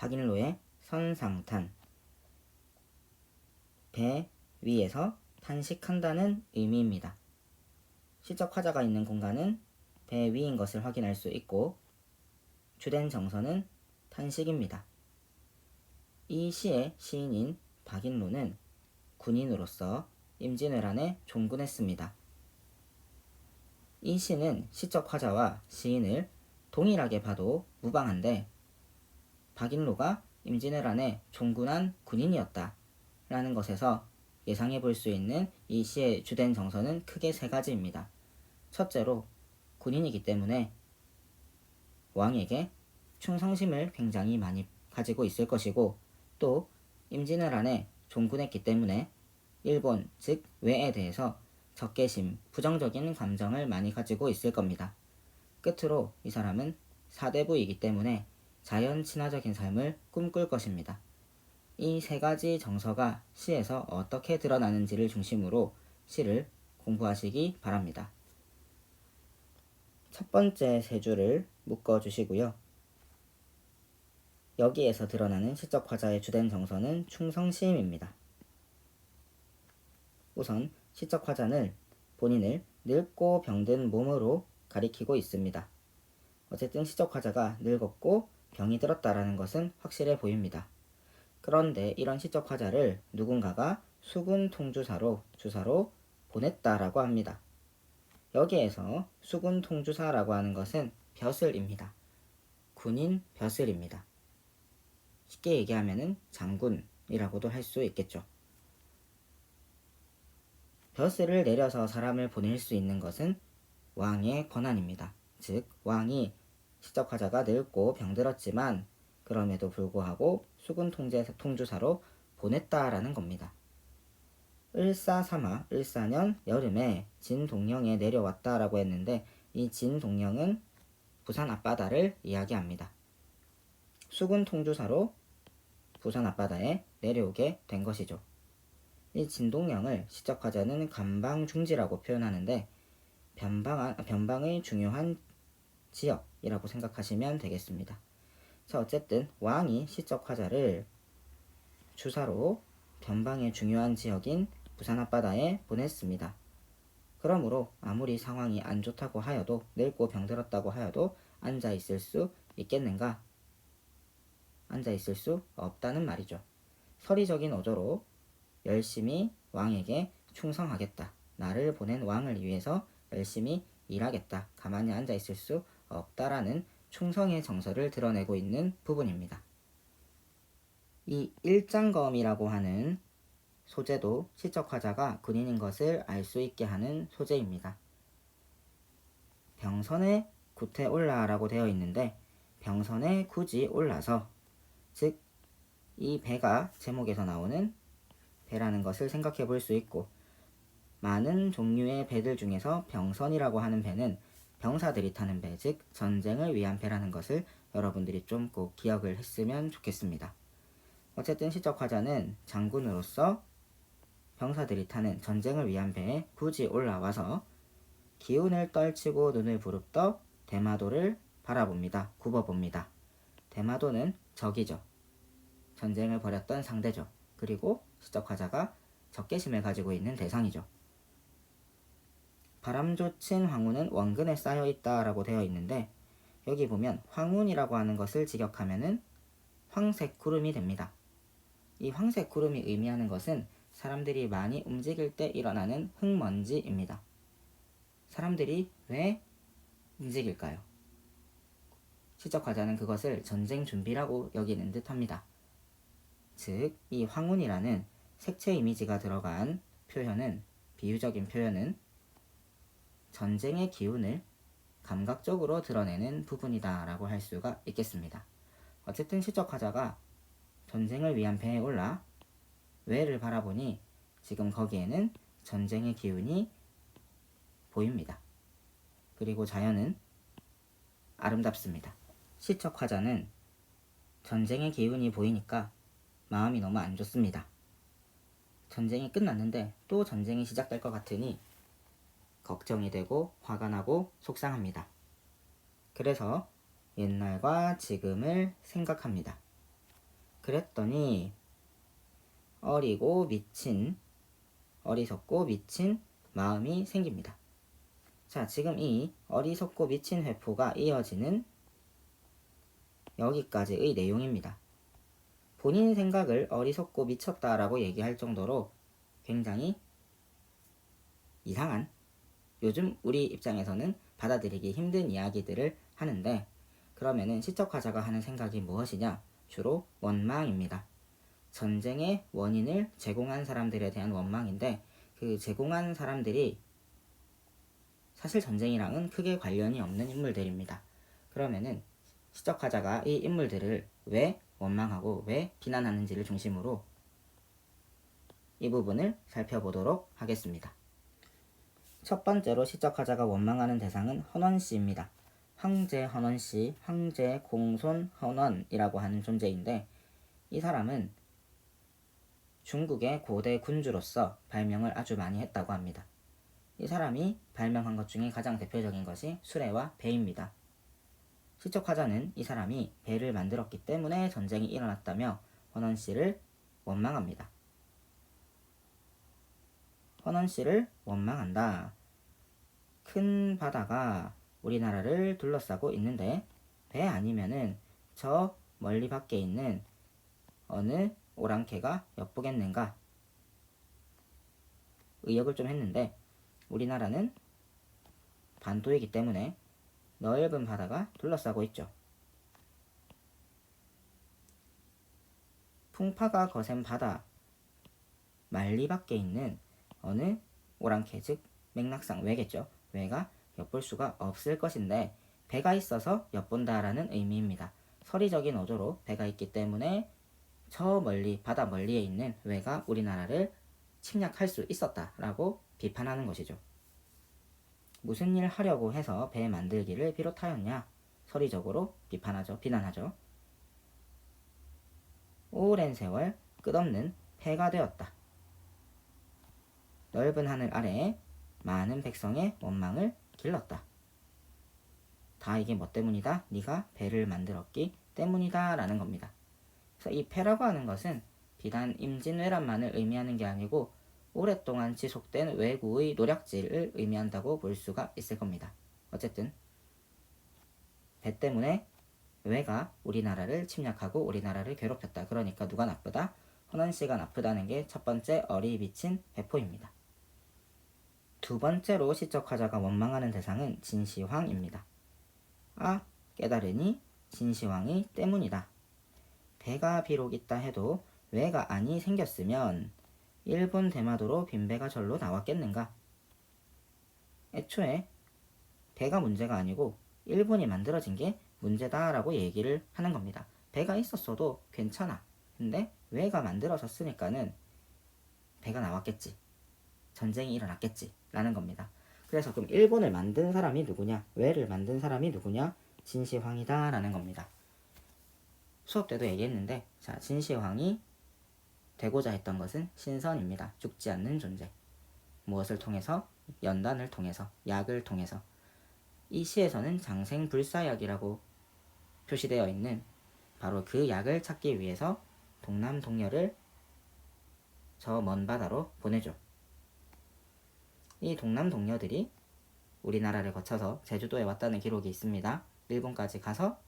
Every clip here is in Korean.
박인로의 선상탄 배 위에서 탄식한다는 의미입니다. 시적 화자가 있는 공간은 배 위인 것을 확인할 수 있고 주된 정서는 탄식입니다. 이 시의 시인인 박인로는 군인으로서 임진왜란에 종군했습니다. 이 시는 시적 화자와 시인을 동일하게 봐도 무방한데 박인로가 임진왜란에 종군한 군인이었다 라는 것에서 예상해 볼 수 있는 이 시의 주된 정서는 크게 세 가지입니다. 첫째로 군인이기 때문에 왕에게 충성심을 굉장히 많이 가지고 있을 것이고 또 임진왜란에 종군했기 때문에 일본 즉 외에 대해서 적개심, 부정적인 감정을 많이 가지고 있을 겁니다. 끝으로 이 사람은 사대부이기 때문에 자연 친화적인 삶을 꿈꿀 것입니다. 이 세 가지 정서가 시에서 어떻게 드러나는지를 중심으로 시를 공부하시기 바랍니다. 첫 번째 세 줄을 묶어 주시고요. 여기에서 드러나는 시적 화자의 주된 정서는 충성심입니다. 우선 시적 화자는 본인을 늙고 병든 몸으로 가리키고 있습니다. 어쨌든 시적 화자가 늙었고 병이 들었다라는 것은 확실해 보입니다. 그런데 이런 시적 화자를 누군가가 수군 통주사로 주사로 보냈다라고 합니다. 여기에서 수군 통주사라고 하는 것은 벼슬입니다. 군인 벼슬입니다. 쉽게 얘기하면은 장군이라고도 할 수 있겠죠. 벼슬을 내려서 사람을 보낼 수 있는 것은 왕의 권한입니다. 즉 왕이 시적화자가 늙고 병들었지만 그럼에도 불구하고 수군 통제 통주사로 보냈다라는 겁니다. 을사삼화 을사년 여름에 진동령에 내려왔다라고 했는데 이 진동령은 부산 앞바다를 이야기합니다. 수군 통주사로 부산 앞바다에 내려오게 된 것이죠. 이 진동령을 시적화자는 감방중지라고 표현하는데 변방, 변방의 중요한 지역 이라고 생각하시면 되겠습니다. 자, 어쨌든 왕이 시적 화자를 주사로 변방의 중요한 지역인 부산 앞바다에 보냈습니다. 그러므로 아무리 상황이 안 좋다고 하여도 늙고 병들었다고 하여도 앉아 있을 수 있겠는가? 앉아 있을 수 없다는 말이죠. 서리적인 어조로 열심히 왕에게 충성하겠다. 나를 보낸 왕을 위해서 열심히 일하겠다. 가만히 앉아 있을 수 없다라는 충성의 정서를 드러내고 있는 부분입니다. 이 일장검이라고 하는 소재도 시적 화자가 군인인 것을 알 수 있게 하는 소재입니다. 병선에 구태 올라라고 되어 있는데 병선에 굳이 올라서 즉 이 배가 제목에서 나오는 배라는 것을 생각해 볼 수 있고 많은 종류의 배들 중에서 병선이라고 하는 배는 병사들이 타는 배, 즉 전쟁을 위한 배라는 것을 여러분들이 좀 꼭 기억을 했으면 좋겠습니다. 어쨌든 시적 화자는 장군으로서 병사들이 타는 전쟁을 위한 배에 굳이 올라와서 기운을 떨치고 눈을 부릅떠 대마도를 바라봅니다. 굽어봅니다. 대마도는 적이죠. 전쟁을 벌였던 상대죠. 그리고 시적 화자가 적개심을 가지고 있는 대상이죠. 바람조친 황후는 원근에 쌓여 있다라고 되어 있는데 여기 보면 황운이라고 하는 것을 직역하면은 황색 구름이 됩니다. 이 황색 구름이 의미하는 것은 사람들이 많이 움직일 때 일어나는 흙먼지입니다. 사람들이 왜 움직일까요? 시적화자는 그것을 전쟁 준비라고 여기는 듯 합니다. 즉, 이 황운이라는 색채 이미지가 들어간 표현은, 비유적인 표현은 전쟁의 기운을 감각적으로 드러내는 부분이다라고 할 수가 있겠습니다. 어쨌든 시적화자가 전쟁을 위한 배에 올라 외를 바라보니 지금 거기에는 전쟁의 기운이 보입니다. 그리고 자연은 아름답습니다. 시척화자는 전쟁의 기운이 보이니까 마음이 너무 안 좋습니다. 전쟁이 끝났는데 또 전쟁이 시작될 것 같으니 걱정이 되고 화가 나고 속상합니다. 그래서 옛날과 지금을 생각합니다. 그랬더니 어리고 미친 어리석고 미친 마음이 생깁니다. 자, 지금 이 어리석고 미친 회포가 이어지는 여기까지의 내용입니다. 본인 생각을 어리석고 미쳤다라고 얘기할 정도로 굉장히 이상한 요즘 우리 입장에서는 받아들이기 힘든 이야기들을 하는데 그러면은 시적화자가 하는 생각이 무엇이냐? 주로 원망입니다. 전쟁의 원인을 제공한 사람들에 대한 원망인데 그 제공한 사람들이 사실 전쟁이랑은 크게 관련이 없는 인물들입니다. 그러면은 시적화자가 이 인물들을 왜 원망하고 왜 비난하는지를 중심으로 이 부분을 살펴보도록 하겠습니다. 첫 번째로 시적화자가 원망하는 대상은 헌원 씨입니다. 황제 헌원 씨, 황제 공손 헌원이라고 하는 존재인데 이 사람은 중국의 고대 군주로서 발명을 아주 많이 했다고 합니다. 이 사람이 발명한 것 중에 가장 대표적인 것이 수레와 배입니다. 시적화자는 이 사람이 배를 만들었기 때문에 전쟁이 일어났다며 헌원 씨를 원망합니다. 헌원 씨를 원망한다. 큰 바다가 우리나라를 둘러싸고 있는데 배 아니면은 저 멀리 밖에 있는 어느 오랑캐가 엿보겠는가? 의역을 좀 했는데 우리나라는 반도이기 때문에 넓은 바다가 둘러싸고 있죠. 풍파가 거센 바다 말리 밖에 있는 어느 오랑캐 즉 맥락상 왜겠죠. 왜가 엿볼 수가 없을 것인데 배가 있어서 엿본다라는 의미입니다. 서리적인 어조로 배가 있기 때문에 저 멀리 바다 멀리에 있는 왜가 우리나라를 침략할 수 있었다라고 비판하는 것이죠. 무슨 일 하려고 해서 배 만들기를 비롯하였냐? 서리적으로 비판하죠. 비난하죠. 오랜 세월 끝없는 폐가 되었다. 넓은 하늘 아래에 많은 백성의 원망을 길렀다. 다 이게 뭐 때문이다? 네가 배를 만들었기 때문이다 라는 겁니다. 그래서 이 폐라고 하는 것은 비단 임진왜란만을 의미하는 게 아니고 오랫동안 지속된 외구의 노략질을 의미한다고 볼 수가 있을 겁니다. 어쨌든 배 때문에 외가 우리나라를 침략하고 우리나라를 괴롭혔다. 그러니까 누가 나쁘다? 허난 씨가 나쁘다는 게 첫 번째 어리 비친 배포입니다. 두 번째로 시적 화자가 원망하는 대상은 진시황입니다. 아, 깨달으니 진시황이 때문이다. 배가 비록 있다 해도 왜가 아니 생겼으면 일본 대마도로 빈배가 절로 나왔겠는가? 애초에 배가 문제가 아니고 일본이 만들어진 게 문제다라고 얘기를 하는 겁니다. 배가 있었어도 괜찮아. 근데 왜가 만들어졌으니까는 배가 나왔겠지. 전쟁이 일어났겠지. 라는 겁니다. 그래서 그럼 일본을 만든 사람이 누구냐? 왜를 만든 사람이 누구냐? 진시황이다. 라는 겁니다. 수업 때도 얘기했는데, 자, 진시황이 되고자 했던 것은 신선입니다. 죽지 않는 존재. 무엇을 통해서? 연단을 통해서, 약을 통해서. 이 시에서는 장생불사약이라고 표시되어 있는 바로 그 약을 찾기 위해서 동남 동녀를 저 먼 바다로 보내죠. 이 동남 동녀들이 우리나라를 거쳐서 제주도에 왔다는 기록이 있습니다. 일본까지 가서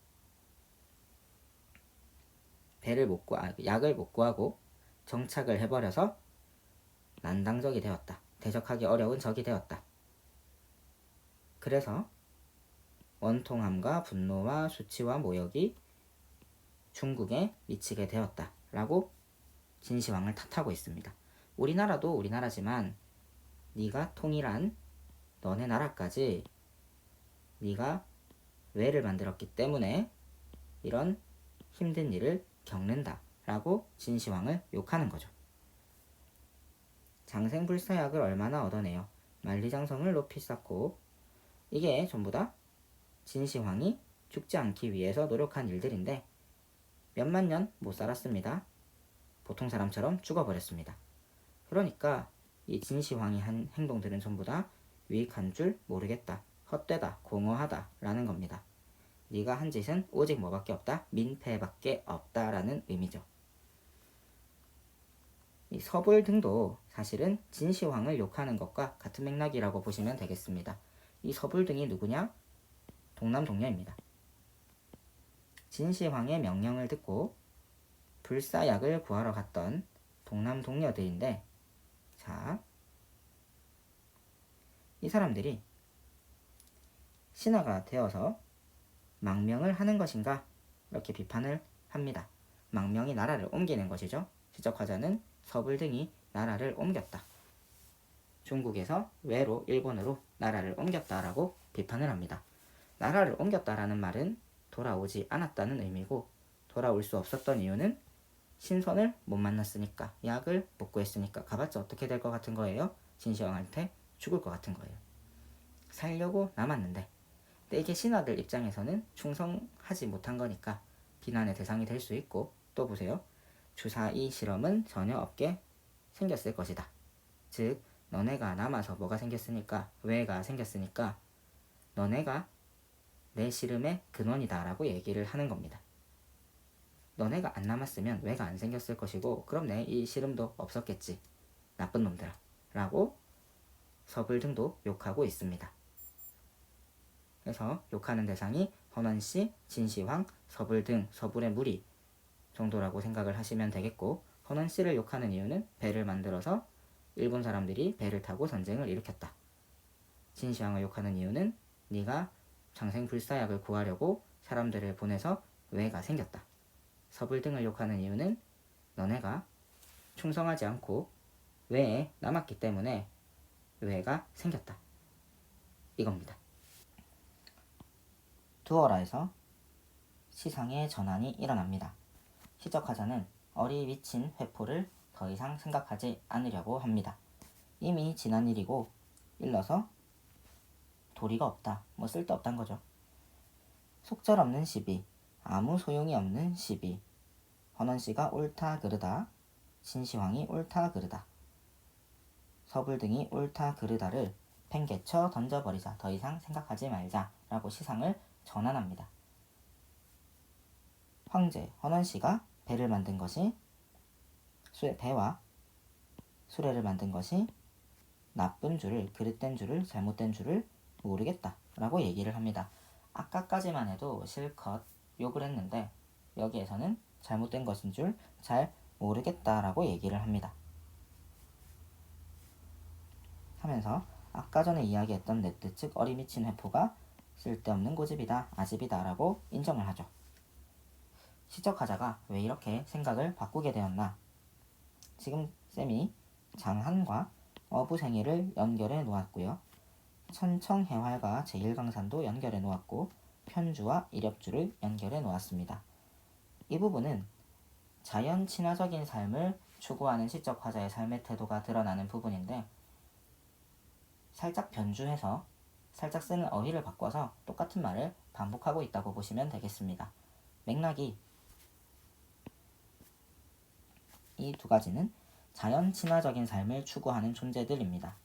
배를 못 구하, 약을 못 구하고 정착을 해버려서 난당적이 되었다. 대적하기 어려운 적이 되었다. 그래서 원통함과 분노와 수치와 모욕이 중국에 미치게 되었다 라고 진시황을 탓하고 있습니다. 우리나라도 우리나라지만 네가 통일한 너네 나라까지 네가 왜를 만들었기 때문에 이런 힘든 일을 겪는다 라고 진시황을 욕하는 거죠. 장생불사약을 얼마나 얻어내요. 만리장성을 높이 쌓고 이게 전부 다 진시황이 죽지 않기 위해서 노력한 일들인데 몇만 년 못 살았습니다. 보통 사람처럼 죽어버렸습니다. 그러니까 이 진시황이 한 행동들은 전부 다 유익한 줄 모르겠다. 헛되다. 공허하다. 라는 겁니다. 네가 한 짓은 오직 뭐밖에 없다? 민폐밖에 없다라는 의미죠. 이 서불 등도 사실은 진시황을 욕하는 것과 같은 맥락이라고 보시면 되겠습니다. 이 서불 등이 누구냐? 동남 동녀입니다. 진시황의 명령을 듣고 불사약을 구하러 갔던 동남 동녀들인데 자, 이 사람들이 신하가 되어서 망명을 하는 것인가? 이렇게 비판을 합니다. 망명이 나라를 옮기는 것이죠. 지적하자는 서불 등이 나라를 옮겼다. 중국에서 외로 일본으로 나라를 옮겼다라고 비판을 합니다. 나라를 옮겼다라는 말은 돌아오지 않았다는 의미고 돌아올 수 없었던 이유는 신선을 못 만났으니까 약을 못 구했으니까 가봤자 어떻게 될 것 같은 거예요? 진시황한테 죽을 것 같은 거예요. 살려고 남았는데 근데 이게 신하들 입장에서는 충성하지 못한 거니까 비난의 대상이 될 수 있고 또 보세요. 주사위 실험은 전혀 없게 생겼을 것이다. 즉 너네가 남아서 뭐가 생겼으니까 왜가 생겼으니까 너네가 내 실험의 근원이다라고 얘기를 하는 겁니다. 너네가 안 남았으면 왜가 안 생겼을 것이고 그럼 내이 실험도 없었겠지. 나쁜 놈들아. 라고 서불 등도 욕하고 있습니다. 그래서 욕하는 대상이 헌원씨, 진시황, 서불 등 서불의 무리 정도라고 생각을 하시면 되겠고 헌원씨를 욕하는 이유는 배를 만들어서 일본 사람들이 배를 타고 전쟁을 일으켰다. 진시황을 욕하는 이유는 네가 장생 불사약을 구하려고 사람들을 보내서 왜가 생겼다. 서불 등을 욕하는 이유는 너네가 충성하지 않고 외에 남았기 때문에 외가 생겼다. 이겁니다. 두어라에서 시상의 전환이 일어납니다. 시적하자는 어리 미친 회포를 더 이상 생각하지 않으려고 합니다. 이미 지난 일이고 일러서 도리가 없다. 뭐 쓸데없단 거죠. 속절없는 시비, 아무 소용이 없는 시비. 헌원 씨가 옳다 그르다, 신시황이 옳다 그르다. 서불 등이 옳다 그르다를 팽개쳐 던져버리자. 더 이상 생각하지 말자라고 시상을 전환합니다. 황제 헌원 씨가 배를 만든 것이 수 배와 수레를 만든 것이 나쁜 줄을 그릇된 줄을 잘못된 줄을 모르겠다라고 얘기를 합니다. 아까까지만 해도 실컷 욕을 했는데 여기에서는 잘못된 것인 줄 잘 모르겠다라고 얘기를 합니다. 하면서 아까 전에 이야기했던 네트 즉 어리미친 회포가 쓸데없는 고집이다 아집이다라고 인정을 하죠. 시적하자가 왜 이렇게 생각을 바꾸게 되었나? 지금 쌤이 장한과 어부생애를 연결해 놓았고요. 천청해활과 제1강산도 연결해 놓았고 편주와 이력주를 연결해 놓았습니다. 이 부분은 자연 친화적인 삶을 추구하는 시적 화자의 삶의 태도가 드러나는 부분인데 살짝 변주해서 살짝 쓰는 어휘를 바꿔서 똑같은 말을 반복하고 있다고 보시면 되겠습니다. 맥락이 이 두 가지는 자연 친화적인 삶을 추구하는 존재들입니다.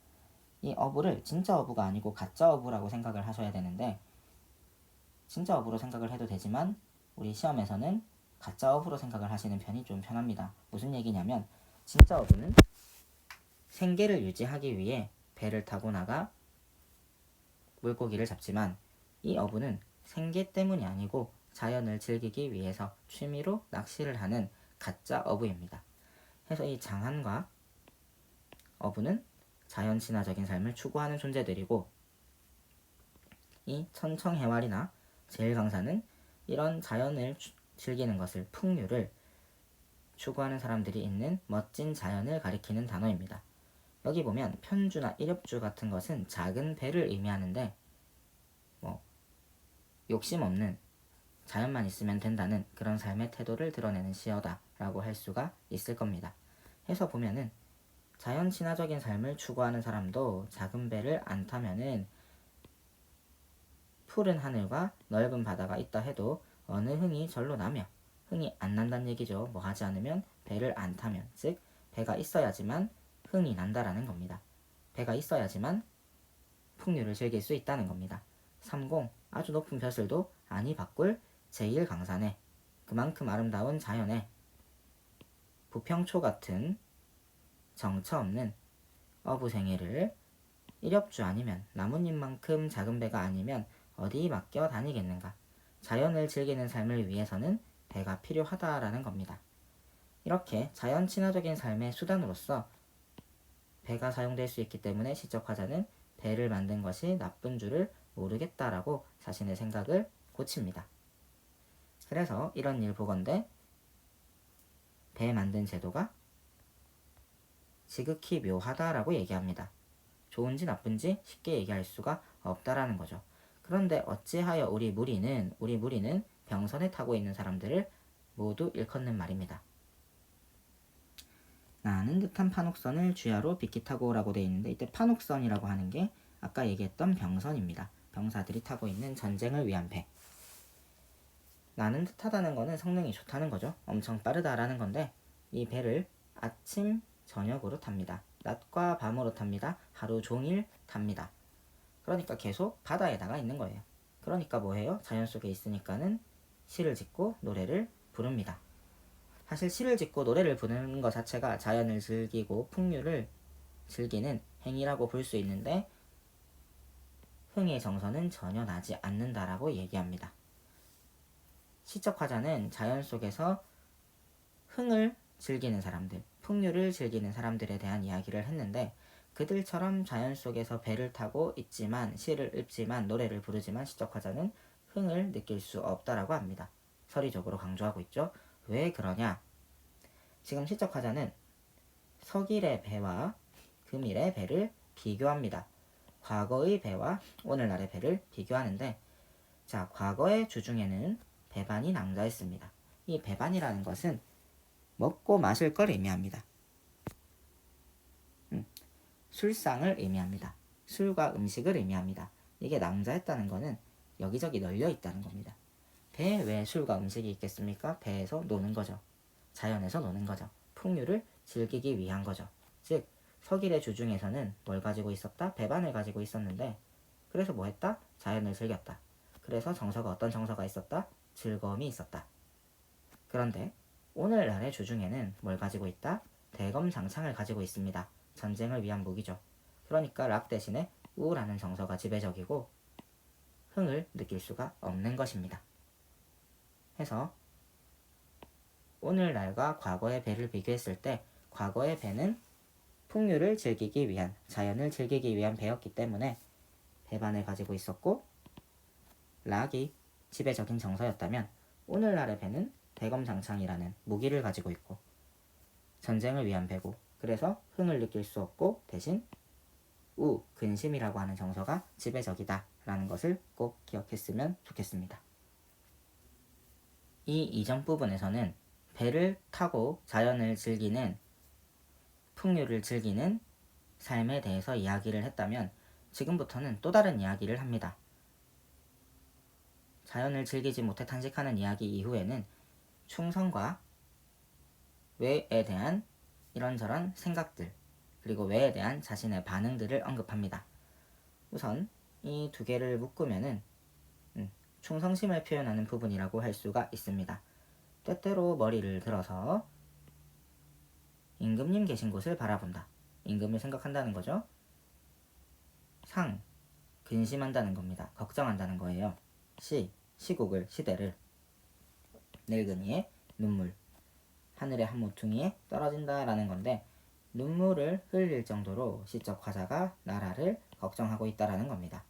이 어부를 진짜 어부가 아니고 가짜 어부라고 생각을 하셔야 되는데 진짜 어부로 생각을 해도 되지만 우리 시험에서는 가짜 어부로 생각을 하시는 편이 좀 편합니다. 무슨 얘기냐면 진짜 어부는 생계를 유지하기 위해 배를 타고 나가 물고기를 잡지만 이 어부는 생계 때문이 아니고 자연을 즐기기 위해서 취미로 낚시를 하는 가짜 어부입니다. 그래서 이 장한과 어부는 자연 친화적인 삶을 추구하는 존재들이고 이 천청해활이나 제일강사는 이런 자연을 추, 즐기는 것을 풍류를 추구하는 사람들이 있는 멋진 자연을 가리키는 단어입니다. 여기 보면 편주나 일엽주 같은 것은 작은 배를 의미하는데 뭐 욕심 없는 자연만 있으면 된다는 그런 삶의 태도를 드러내는 시어다라고 할 수가 있을 겁니다. 해서 보면은 자연 친화적인 삶을 추구하는 사람도 작은 배를 안 타면은 푸른 하늘과 넓은 바다가 있다 해도 어느 흥이 절로 나며 흥이 안 난다는 얘기죠. 뭐 하지 않으면 배를 안 타면 즉 배가 있어야지만 흥이 난다라는 겁니다. 배가 있어야지만 풍류를 즐길 수 있다는 겁니다. 30 아주 높은 벼슬도 아니 바꿀 제1강산에 그만큼 아름다운 자연에 부평초 같은 정처 없는 어부생애를 일엽주 아니면 나뭇잎만큼 작은 배가 아니면 어디 맡겨 다니겠는가. 자연을 즐기는 삶을 위해서는 배가 필요하다라는 겁니다. 이렇게 자연 친화적인 삶의 수단으로서 배가 사용될 수 있기 때문에 시적 화자는 배를 만든 것이 나쁜 줄을 모르겠다라고 자신의 생각을 고칩니다. 그래서 이런 일 보건대 배 만든 제도가 지극히 묘하다라고 얘기합니다. 좋은지 나쁜지 쉽게 얘기할 수가 없다라는 거죠. 그런데 어찌하여 우리 무리는 우리 무리는 병선에 타고 있는 사람들을 모두 일컫는 말입니다. 나는 듯한 판옥선을 주야로 비키 타고라고 되어 있는데 이때 판옥선이라고 하는 게 아까 얘기했던 병선입니다. 병사들이 타고 있는 전쟁을 위한 배. 나는 듯하다는 거는 성능이 좋다는 거죠. 엄청 빠르다라는 건데 이 배를 아침 저녁으로 탑니다. 낮과 밤으로 탑니다. 하루 종일 탑니다. 그러니까 계속 바다에다가 있는 거예요. 그러니까 뭐해요? 자연 속에 있으니까는 시를 짓고 노래를 부릅니다. 사실 시를 짓고 노래를 부르는 것 자체가 자연을 즐기고 풍류를 즐기는 행위라고 볼 수 있는데 흥의 정서는 전혀 나지 않는다라고 얘기합니다. 시적 화자는 자연 속에서 흥을 즐기는 사람들, 풍류를 즐기는 사람들에 대한 이야기를 했는데 그들처럼 자연 속에서 배를 타고 있지만 시를 읽지만 노래를 부르지만 시적 화자는 흥을 느낄 수 없다라고 합니다. 서리적으로 강조하고 있죠. 왜 그러냐? 지금 시적 화자는 서길의 배와 금일의 배를 비교합니다. 과거의 배와 오늘날의 배를 비교하는데 자, 과거의 주중에는 배반이 낭자했습니다. 이 배반이라는 것은 먹고 마실 걸 의미합니다. 음, 술상을 의미합니다. 술과 음식을 의미합니다. 이게 낭자했다는 것은 여기저기 널려 있다는 겁니다. 배에 왜 술과 음식이 있겠습니까? 배에서 노는 거죠. 자연에서 노는 거죠. 풍류를 즐기기 위한 거죠. 즉 서길의 주중에서는 뭘 가지고 있었다? 배반을 가지고 있었는데 그래서 뭐 했다? 자연을 즐겼다. 그래서 정서가 어떤 정서가 있었다? 즐거움이 있었다. 그런데 오늘날의 주중에는 뭘 가지고 있다? 대검장창을 가지고 있습니다. 전쟁을 위한 무기죠. 그러니까 락 대신에 우라는 정서가 지배적이고 흥을 느낄 수가 없는 것입니다. 해서 오늘날과 과거의 배를 비교했을 때 과거의 배는 풍류를 즐기기 위한 자연을 즐기기 위한 배였기 때문에 배반을 가지고 있었고 락이 지배적인 정서였다면 오늘날의 배는 대검장창이라는 무기를 가지고 있고 전쟁을 위한 배고 그래서 흥을 느낄 수 없고 대신 우, 근심이라고 하는 정서가 지배적이다 라는 것을 꼭 기억했으면 좋겠습니다. 이 이전 부분에서는 배를 타고 자연을 즐기는 풍류를 즐기는 삶에 대해서 이야기를 했다면 지금부터는 또 다른 이야기를 합니다. 자연을 즐기지 못해 탄식하는 이야기 이후에는 충성과 외에 대한 이런저런 생각들 그리고 외에 대한 자신의 반응들을 언급합니다. 우선 이 두 개를 묶으면은 음, 충성심을 표현하는 부분이라고 할 수가 있습니다. 때때로 머리를 들어서 임금님 계신 곳을 바라본다. 임금을 생각한다는 거죠. 상, 근심한다는 겁니다. 걱정한다는 거예요. 시, 시국을, 시대를. 늙은이의 눈물, 하늘의 한 모퉁이에 떨어진다라는 건데 눈물을 흘릴 정도로 시적 화자가 나라를 걱정하고 있다라는 겁니다.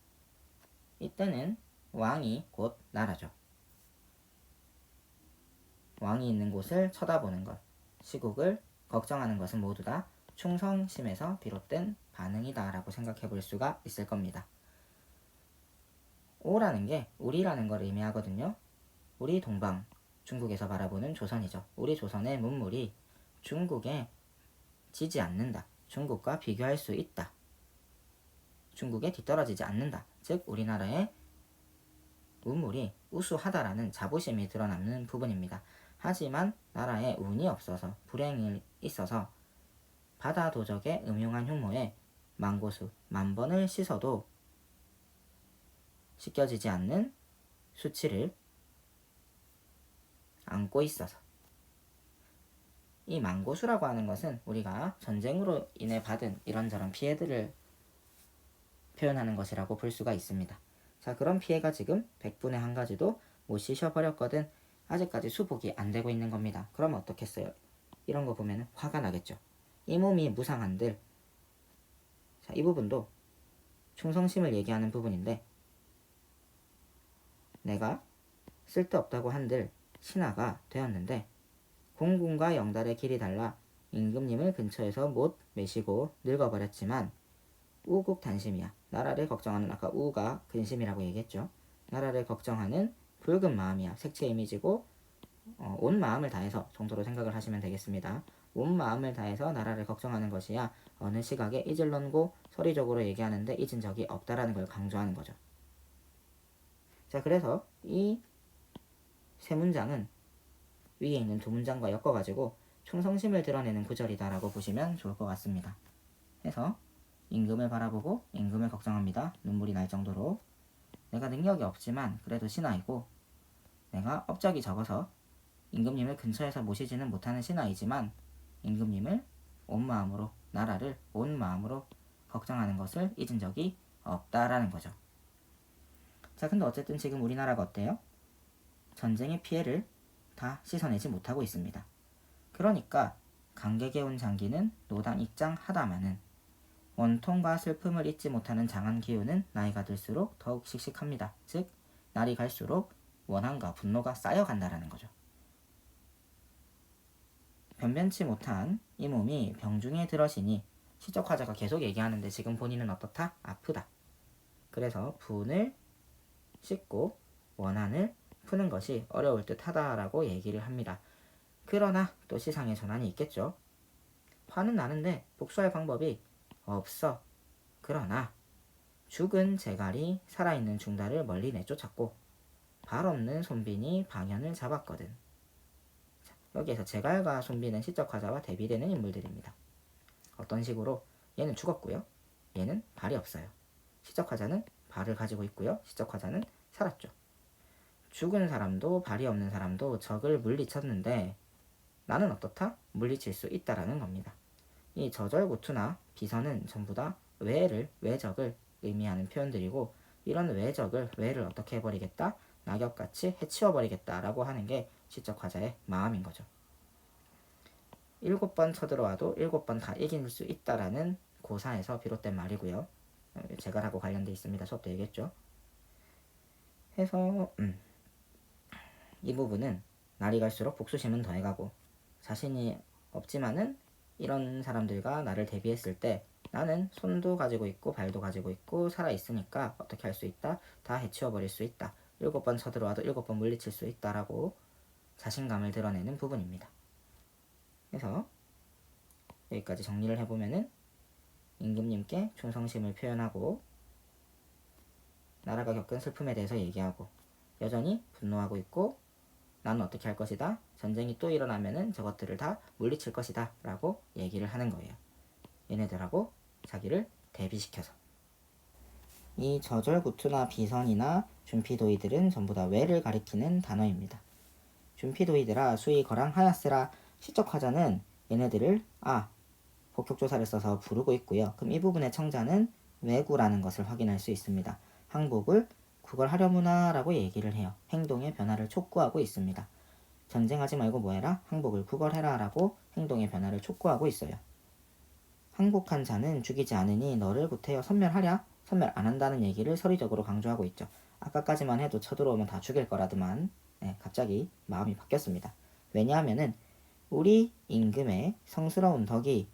이때는 왕이 곧 나라죠. 왕이 있는 곳을 쳐다보는 것, 시국을 걱정하는 것은 모두 다 충성심에서 비롯된 반응이다라고 생각해 볼 수가 있을 겁니다. 오라는 게 우리라는 걸 의미하거든요. 우리 동방, 중국에서 바라보는 조선이죠. 우리 조선의 문물이 중국에 지지 않는다. 중국과 비교할 수 있다. 중국에 뒤떨어지지 않는다. 즉 우리나라의 문물이 우수하다라는 자부심이 드러나는 부분입니다. 하지만 나라에 운이 없어서 불행이 있어서 바다 도적의 음흉한 흉모에 망고수 만 번을 씻어도 씻겨지지 않는 수치를 안고 있어서 이 망고수라고 하는 것은 우리가 전쟁으로 인해 받은 이런저런 피해들을 표현하는 것이라고 볼 수가 있습니다. 자, 그런 피해가 지금 100분의 한 가지도 못 씻어버렸거든 아직까지 수복이 안 되고 있는 겁니다. 그러면 어떻겠어요? 이런 거 보면 화가 나겠죠. 이 몸이 무상한들 자, 이 부분도 충성심을 얘기하는 부분인데 내가 쓸데없다고 한들 신하가 되었는데 공군과 영달의 길이 달라 임금님을 근처에서 못 매시고 늙어버렸지만 우국 단심이야. 나라를 걱정하는 아까 우가 근심이라고 얘기했죠. 나라를 걱정하는 붉은 마음이야. 색채 이미지고 어, 온 마음을 다해서 정도로 생각을 하시면 되겠습니다. 온 마음을 다해서 나라를 걱정하는 것이야 어느 시각에 잊을런고 서리적으로 얘기하는데 잊은 적이 없다라는 걸 강조하는 거죠. 자, 그래서 이 세 문장은 위에 있는 두 문장과 엮어가지고 충성심을 드러내는 구절이다라고 보시면 좋을 것 같습니다. 해서 임금을 바라보고 임금을 걱정합니다. 눈물이 날 정도로 내가 능력이 없지만 그래도 신하이고 내가 업적이 적어서 임금님을 근처에서 모시지는 못하는 신하이지만 임금님을 온 마음으로 나라를 온 마음으로 걱정하는 것을 잊은 적이 없다라는 거죠. 자, 근데 어쨌든 지금 우리나라가 어때요? 전쟁의 피해를 다 씻어내지 못하고 있습니다. 그러니까 강객에 온 장기는 노당 입장하다마는 원통과 슬픔을 잊지 못하는 장한 기운은 나이가 들수록 더욱 씩씩합니다. 즉 날이 갈수록 원한과 분노가 쌓여간다라는 거죠. 변변치 못한 이 몸이 병중에 들어시니 시적화자가 계속 얘기하는데 지금 본인은 어떻다? 아프다. 그래서 분을 씻고 원한을 푸는 것이 어려울 듯 하다라고 얘기를 합니다. 그러나 또 시상의 전환이 있겠죠. 화는 나는데 복수할 방법이 없어. 그러나 죽은 제갈이 살아있는 중달을 멀리 내쫓았고 발 없는 손빈이 방연을 잡았거든. 자, 여기에서 제갈과 손빈은 시적 화자와 대비되는 인물들입니다. 어떤 식으로 얘는 죽었고요. 얘는 발이 없어요. 시적 화자는 발을 가지고 있고요. 시적 화자는 살았죠. 죽은 사람도 발이 없는 사람도 적을 물리쳤는데 나는 어떻다? 물리칠 수 있다라는 겁니다. 이 저절구투나 비선은 전부 다 외를, 외적을 의미하는 표현들이고 이런 외적을, 외를 어떻게 해버리겠다? 낙엽같이 해치워버리겠다라고 하는 게 시적화자의 마음인 거죠. 일곱 번 쳐들어와도 일곱 번 다 이길 수 있다라는 고사에서 비롯된 말이고요. 제갈하고 관련돼 있습니다. 수업 때 얘기했죠. 해서 음. 이 부분은 날이 갈수록 복수심은 더해가고 자신이 없지만은 이런 사람들과 나를 대비했을 때 나는 손도 가지고 있고 발도 가지고 있고 살아 있으니까 어떻게 할 수 있다? 다 해치워 버릴 수 있다. 일곱 번 쳐들어와도 일곱 번 물리칠 수 있다라고 자신감을 드러내는 부분입니다. 그래서 여기까지 정리를 해보면은 임금님께 충성심을 표현하고 나라가 겪은 슬픔에 대해서 얘기하고 여전히 분노하고 있고 나는 어떻게 할 것이다. 전쟁이 또 일어나면은 저것들을 다 물리칠 것이다. 라고 얘기를 하는 거예요. 얘네들하고 자기를 대비시켜서. 이 저절 구투나 비선이나 준피도이들은 전부 다 외를 가리키는 단어입니다. 준피도이들아 수이 거랑하였으라 시적화자는 얘네들을 아 복격조사를 써서 부르고 있고요. 그럼 이 부분의 청자는 외구라는 것을 확인할 수 있습니다. 항복을 그걸 하려무나 라고 얘기를 해요. 행동의 변화를 촉구하고 있습니다. 전쟁하지 말고 뭐해라? 항복을 구걸해라 라고 행동의 변화를 촉구하고 있어요. 항복한 자는 죽이지 않으니 너를 구태여 선멸하랴? 선멸 안 한다는 얘기를 서리적으로 강조하고 있죠. 아까까지만 해도 쳐들어오면 다 죽일 거라더만 네, 갑자기 마음이 바뀌었습니다. 왜냐하면은 우리 임금의 성스러운 덕이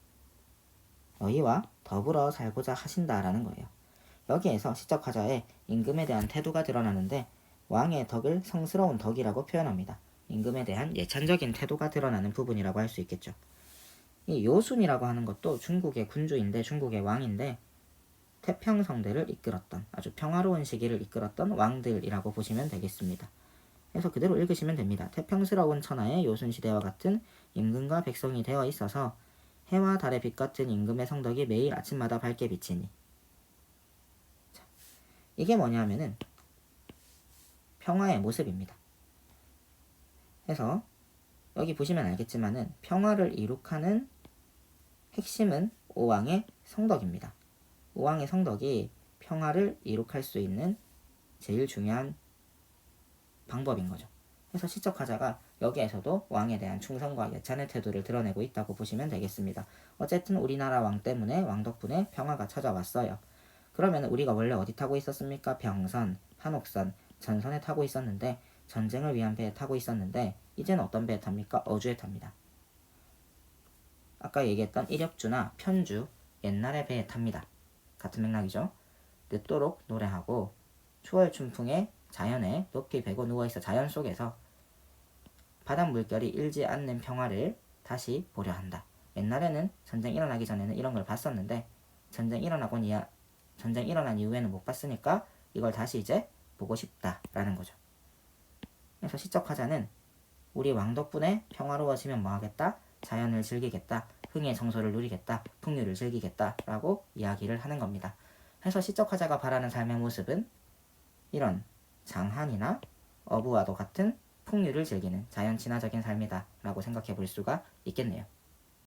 너희와 더불어 살고자 하신다라는 거예요. 여기에서 시적 화자의 임금에 대한 태도가 드러나는데 왕의 덕을 성스러운 덕이라고 표현합니다. 임금에 대한 예찬적인 태도가 드러나는 부분이라고 할 수 있겠죠. 이 요순이라고 하는 것도 중국의 군주인데 중국의 왕인데 태평성대를 이끌었던 아주 평화로운 시기를 이끌었던 왕들이라고 보시면 되겠습니다. 그래서 그대로 읽으시면 됩니다. 태평스러운 천하의 요순시대와 같은 임금과 백성이 되어 있어서 해와 달의 빛 같은 임금의 성덕이 매일 아침마다 밝게 비치니 이게 뭐냐면은 평화의 모습입니다. 해서 여기 보시면 알겠지만은 평화를 이룩하는 핵심은 오왕의 성덕입니다. 오왕의 성덕이 평화를 이룩할 수 있는 제일 중요한 방법인 거죠. 그래서 시적화자가 여기에서도 왕에 대한 충성과 예찬의 태도를 드러내고 있다고 보시면 되겠습니다. 어쨌든 우리나라 왕 때문에 왕 덕분에 평화가 찾아왔어요. 그러면 우리가 원래 어디 타고 있었습니까? 병선, 한옥선, 전선에 타고 있었는데 전쟁을 위한 배에 타고 있었는데 이제는 어떤 배에 탑니까? 어주에 탑니다. 아까 얘기했던 이력주나 편주 옛날의 배에 탑니다. 같은 맥락이죠. 늦도록 노래하고 초월 춘풍에 자연에 높이 베고 누워있어 자연 속에서 바닷 물결이 일지 않는 평화를 다시 보려 한다. 옛날에는 전쟁 일어나기 전에는 이런 걸 봤었는데 전쟁 일어나고 니야 전쟁 일어난 이후에는 못 봤으니까 이걸 다시 이제 보고 싶다라는 거죠. 그래서 시적 화자는 우리 왕 덕분에 평화로워지면 뭐하겠다? 자연을 즐기겠다. 흥의 정서를 누리겠다. 풍류를 즐기겠다 라고 이야기를 하는 겁니다. 해서 시적 화자가 바라는 삶의 모습은 이런 장한이나 어부와도 같은 풍류를 즐기는 자연 친화적인 삶이다 라고 생각해 볼 수가 있겠네요.